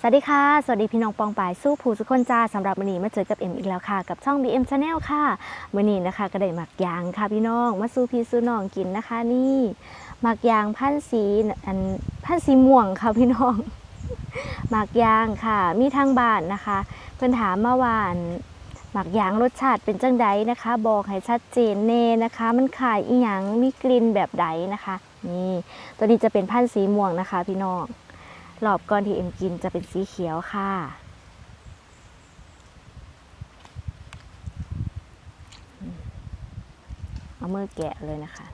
สวัสดีค่ะ สวัสดีพี่น้องปองปายสู้ผู้สุกคนจ้าสำหรับวันนี้มาเจอกับเอ็มอีกแล้วค่ะ กับช่อง BM Channel ค่ะวันนี้นะคะก็ได้หมักยางค่ะพี่น้องมาสู้พี่สู้น้องกินนะคะ นี่หมักยางพันสีอันพันสีม่วงค่ะพี่น้องหมักยางค่ะ มีทางบ้านนะคะเพิ่นถามมาว่าอันหมักยางรสชาติเป็นจังใดนะคะ บอกให้ชัดเจนเน่นะคะ มันขายอีหยังมีกลิ่นแบบใดนะคะ นี่ตัวนี้จะเป็นพันสีม่วงนะคะ พี่น้อง รอบก่อนที่เอ็มกินจะเป็นสีเขียวค่ะ เอามือแกะเลยนะคะ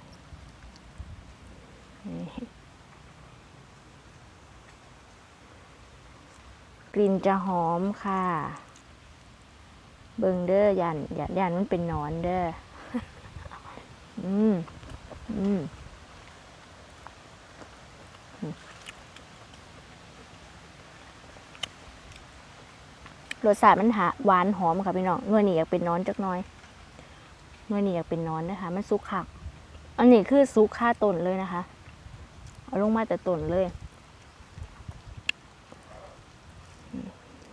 กลิ่นจะหอมค่ะ เบิงเด้อยันยันยันมันเป็นนอนเด้อ อืม อืม รสชาติมันหาหวานหอมค่ะพี่น้องเงื่อนี่อยากเป็นนอนจักน้อยเงื่อนี่อยากเป็นนอนนะคะ มันซุกคักอันนี้คือซุกค่าต้นเลยนะคะ เอาลงมาแต่ต้นเลย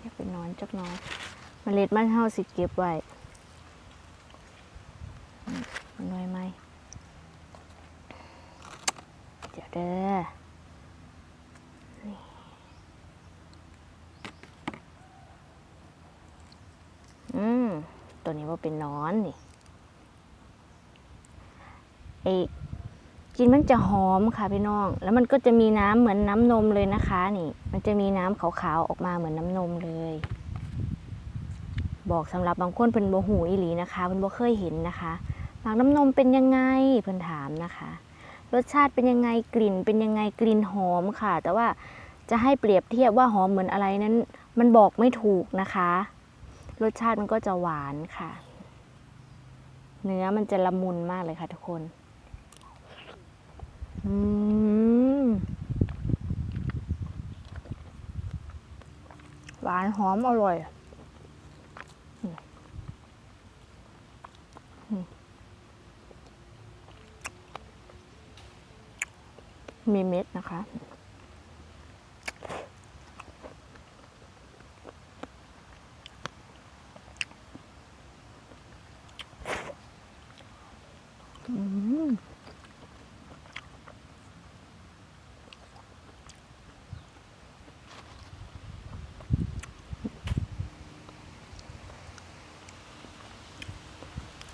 อยากเป็นนอนจักน้อยมเมล็ดมันเฮาสิเก็บไว้อืมมันน้อยไหมเดี๋ยวเด้อม ตัวนี้ว่าเป็นนอนนี่ไอ้กินมันจะหอมค่ะพี่น้อง แล้วมันก็จะมีน้ำเหมือนน้ำนมเลยนะคะ นี่ มันจะมีน้ำขาวๆออกมาเหมือนน้ำนมเลย บอกสำหรับบางคนเป็นโบหูอีหลีนะคะเพิ่นบ่เคยเห็นนะคะหมากน้ำนมเป็นยังไงเพิ่นถามนะคะ รสชาติเป็นยังไงกลิ่น เป็นยังไงกลิ่นหอมค่ะ แต่ว่าจะให้เปรียบเทียบว่าหอมเหมือนอะไรนั้น มันบอกไม่ถูกนะคะ รสชาติมันก็จะหวานค่ะ เนื้อมันจะละมุนมากเลยค่ะทุกคนอืมหวานหอมอร่อยมีเม็ดนะคะ อืม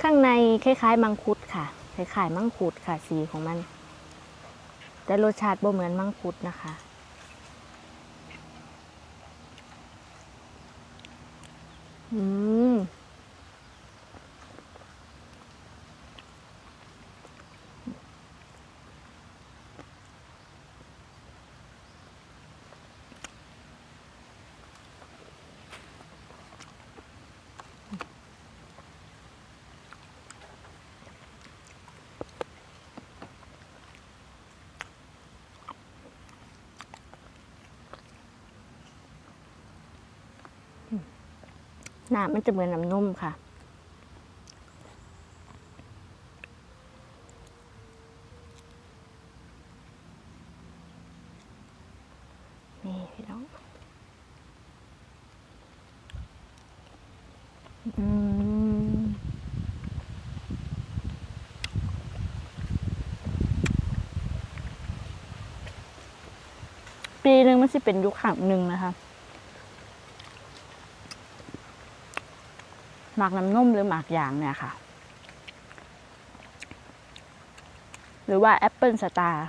ข้างใน คล้ายๆ มังคุดค่ะคล้ายๆมังคุดค่ะ สีของมัน แต่รสชาติบ่เหมือนมังคุดนะคะ อืม น้ำมันจะเหมือนน้ำนุ่มค่ะ นี่พี่น้อง อืมปีหนึ่งมันสิเป็นยุคขังหนึ่งนะคะ หมากน้ำนมหรือหมากยางเนี่ยค่ะ หรือว่าแอปเปิลสตาร์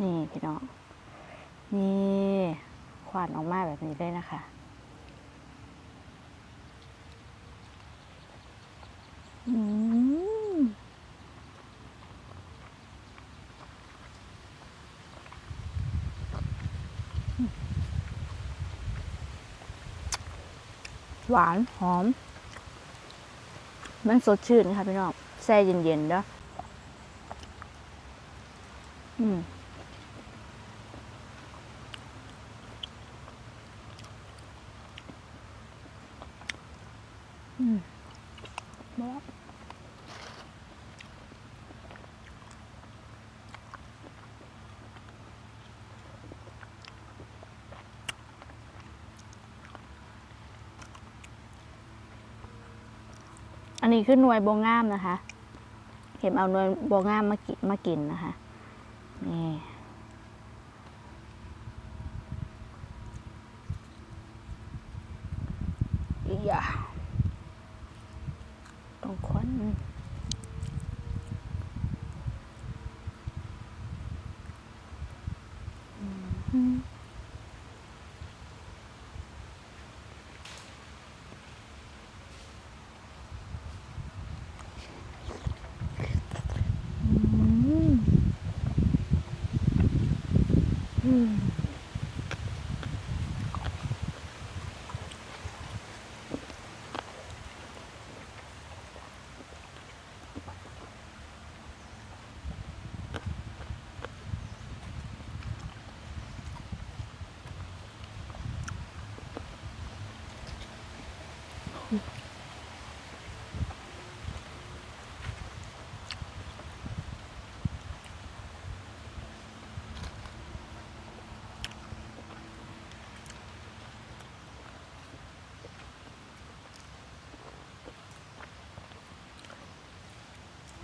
นี่พี่น้อง นี่ควันออกมาแบบนี้เลยนะคะ อืมหวาน หอม มันสดชื่นค่ะพี่น้องแช่เย็นๆเด้ออืม อืมบออั นนี้คือหน่วยบวงงามนะคะเห็นเอาหน่วยบวงงามมากินมากินนะคะนี่อย่าต้องควันอืมอืมอืม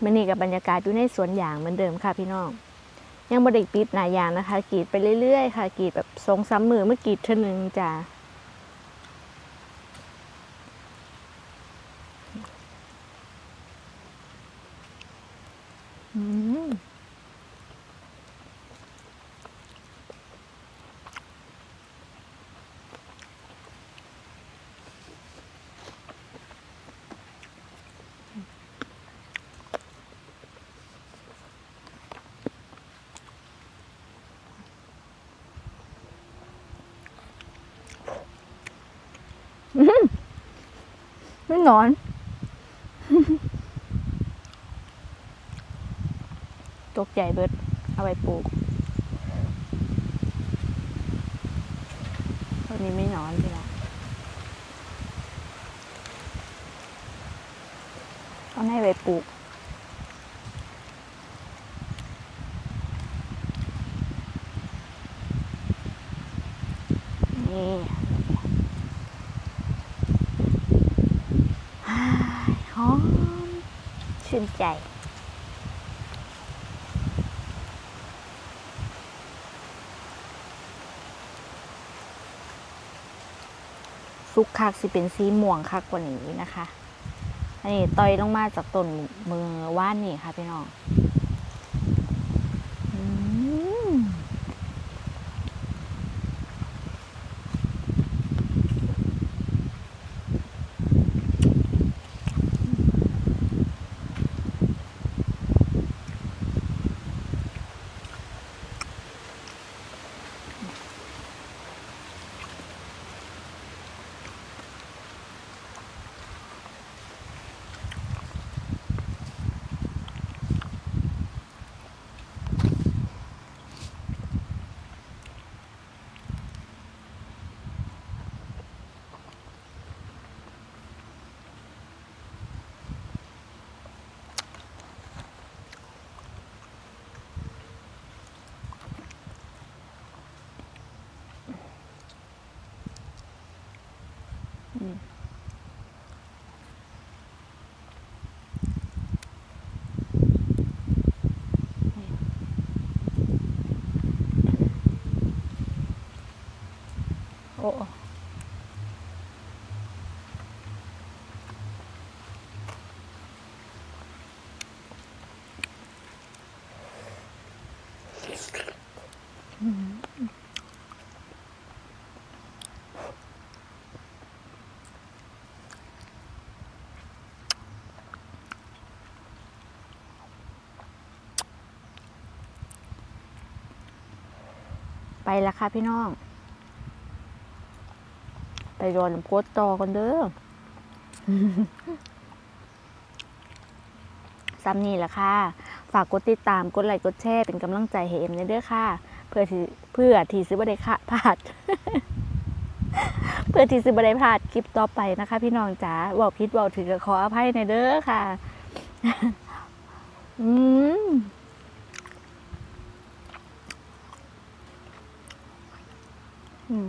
มันนี่กับบรรยากาศอยู่ในสวนยางเหมือนเดิมค่ะพี่น้อง ยังบไดิปิดหนายางนะคะกรีดไปเรื่อยๆ ค่ะกรีดแบบสองซ้ำมือเมื่อกรีดเท่านึงจ้ะอืม ไม่นอน ตกใจเบิด เอาไปปลูกตอนนี้ไม่นอนพี่ละเอาให้ไปปลูก นี่ฮ่าหอม ชื่นใจ สุกคักสิเป็นสีม่วงคักกว่านี้นะคะ อันนี้ต่อยลงมาจากต้นมือว่านนี่ค่ะพี่น้อง อ้ไปแล้วค่ะพี่น้อง รอนโพสต่อกันเด้อซ้ำนี่แหละค่ะ ฝากกดติดตาม กดไลค์ กดแชร์ เป็นกำลังใจให้เอ็มเด้อค่ะ เพื่อที่เพื่อที่ซื้อบได้ค่ะพลาด เพื่อที่ซื้อบได้พลาดคลิปต่อไปนะคะ พี่น้องจ๋าบอกพิษบอกถือขออภัยในเด้อค่ะ อืมอืม